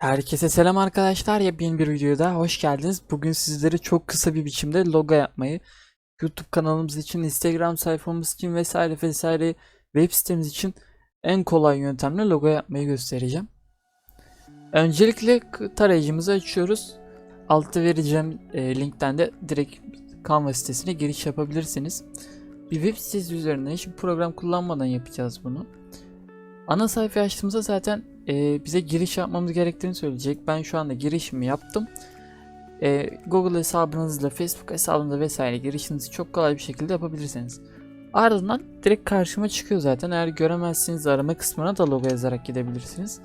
Herkese selam arkadaşlar. Yepyeni bir videoda hoş geldiniz. Bugün sizlere çok kısa bir biçimde logo yapmayı, YouTube kanalımız için, Instagram sayfamız için vesaire vesaire web sitemiz için en kolay yöntemle logo yapmayı göstereceğim. Öncelikle tarayıcımızı açıyoruz. Altta vereceğim e, linkten de direkt Canva sitesine giriş yapabilirsiniz. Bir web sitesi üzerinden hiçbir program kullanmadan yapacağız bunu. Ana sayfa açtığımızda zaten e, bize giriş yapmamız gerektiğini söyleyecek. Ben şu anda girişimi yaptım. E, Google hesabınızla, Facebook hesabınızla vesaire girişinizi çok kolay bir şekilde yapabilirsiniz. Ardından direkt karşıma çıkıyor zaten. Eğer göremezseniz arama kısmına da logo yazarak gidebilirsiniz.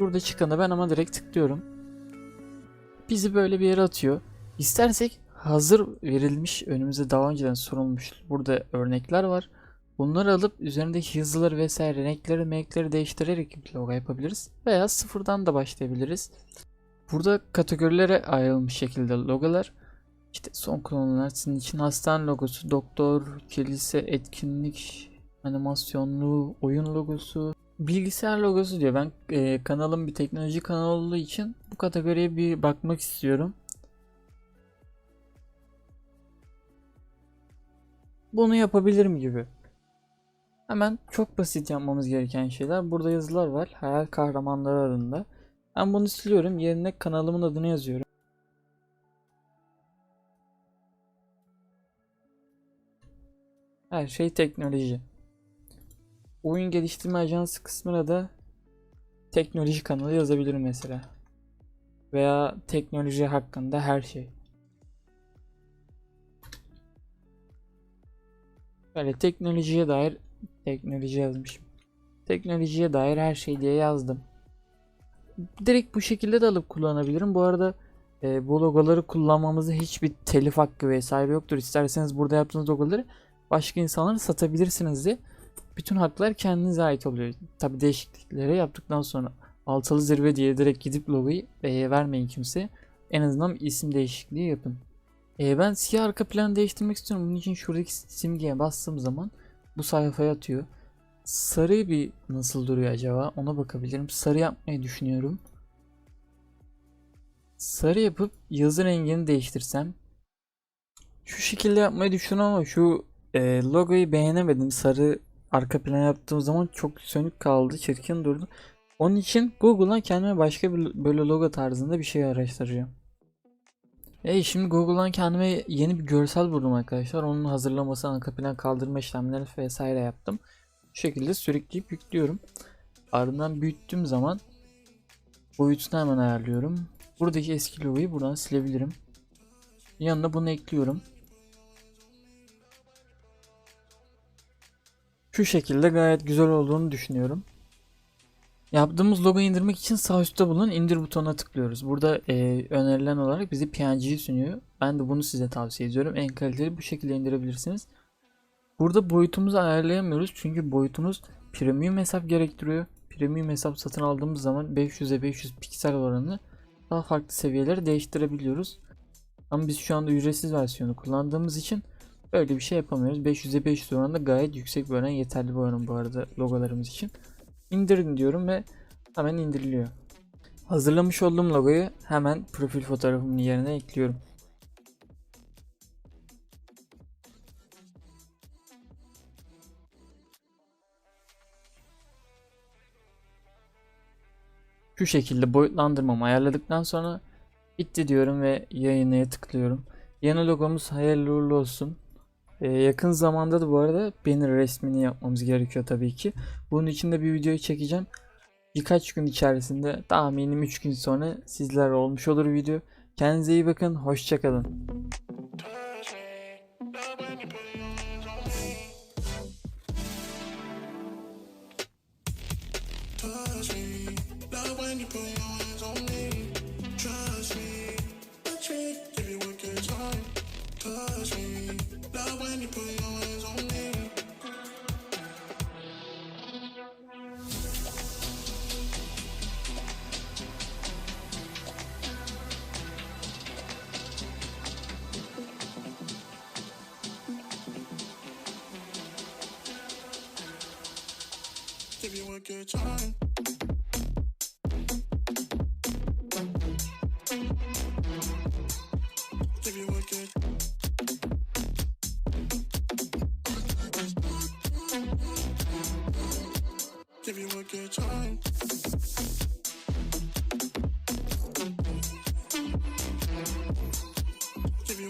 Burada çıkanı ben ama direkt tıklıyorum. Bizi böyle bir yere atıyor. İstersek hazır verilmiş önümüze daha önceden sorulmuş burada örnekler var. Bunları alıp üzerindeki yazıları vesaire renkleri renkleri değiştirerek logo yapabiliriz. Veya sıfırdan da başlayabiliriz. Burada kategorilere ayrılmış şekilde logolar. İşte son kullanılan sizin için hastane logosu, doktor, kilise, etkinlik, animasyonlu, oyun logosu, bilgisayar logosu diyor. Ben e, kanalım bir teknoloji kanalı olduğu için bu kategoriye bir bakmak istiyorum. Bunu yapabilirim gibi. Hemen çok basit yapmamız gereken şeyler. Burada yazılar var. Hayal kahramanları adında. Ben bunu siliyorum. Yerine kanalımın adını yazıyorum. Her şey teknoloji. Oyun geliştirme ajansı kısmına da teknoloji kanalı yazabilirim mesela. Veya teknoloji hakkında her şey. Böyle teknolojiye dair teknoloji yazmışım. Teknolojiye dair her şey diye yazdım. Direkt bu şekilde de alıp kullanabilirim. Bu arada e, bu logoları kullanmamızda hiçbir telif hakkı vesaire yoktur. İsterseniz burada yaptığınız logoları başka insanlara satabilirsiniz de bütün haklar kendinize ait oluyor. Tabi değişiklikleri yaptıktan sonra altılı zirve diye direkt gidip logoyu e, vermeyin kimseye. En azından isim değişikliği yapın. E, ben siyah arka planı değiştirmek istiyorum. Bunun için şuradaki simgeye bastığım zaman bu sayfaya atıyor. Sarı bir nasıl duruyor acaba? Ona bakabilirim. Sarı yapmayı düşünüyorum. Sarı yapıp yazı rengini değiştirsem. Şu şekilde yapmayı düşünüyorum ama şu e, logoyu beğenemedim. Sarı arka plan yaptığım zaman çok sönük kaldı. Çirkin durdu. Onun için Google'dan kendime başka bir böyle logo tarzında bir şey araştıracağım. E şimdi Google'dan kendime yeni bir görsel buldum arkadaşlar. Onun hazırlaması, arka plan kaldırma işlemleri vesaire yaptım. Bu şekilde sürükleyip yüklüyorum. Ardından büyüttüğüm zaman boyutunu hemen ayarlıyorum. Buradaki eski logoyu buradan silebilirim. Yanına bunu ekliyorum. Şu şekilde gayet güzel olduğunu düşünüyorum. Yaptığımız logo indirmek için sağ üstte bulunan indir butonuna tıklıyoruz. Burada e, önerilen olarak bizi PNG'yi sunuyor. Ben de bunu size tavsiye ediyorum. En kaliteli bu şekilde indirebilirsiniz. Burada boyutumuzu ayarlayamıyoruz çünkü boyutumuz premium hesap gerektiriyor. Premium hesap satın aldığımız zaman 500'e 500 piksel oranı daha farklı seviyeleri değiştirebiliyoruz. Ama biz şu anda ücretsiz versiyonu kullandığımız için böyle bir şey yapamıyoruz. 500'e 500 oranında gayet yüksek bir oran, yeterli bir oran bu arada logolarımız için. İndirin diyorum ve hemen indiriliyor. Hazırlamış olduğum logoyu hemen profil fotoğrafımın yerine ekliyorum. Şu şekilde boyutlandırmamı ayarladıktan sonra bitti diyorum ve yayınlaya tıklıyorum. Yeni logomuz hayırlı uğurlu olsun. Ee, yakın zamanda da bu arada banner resmini yapmamız gerekiyor tabii ki. Bunun için de bir videoyu çekeceğim. Birkaç gün içerisinde tahminim 3 gün sonra sizler olmuş olur video. Kendinize iyi bakın. Hoşçakalın. if you work your time. Give you one good. Give you work good time. If you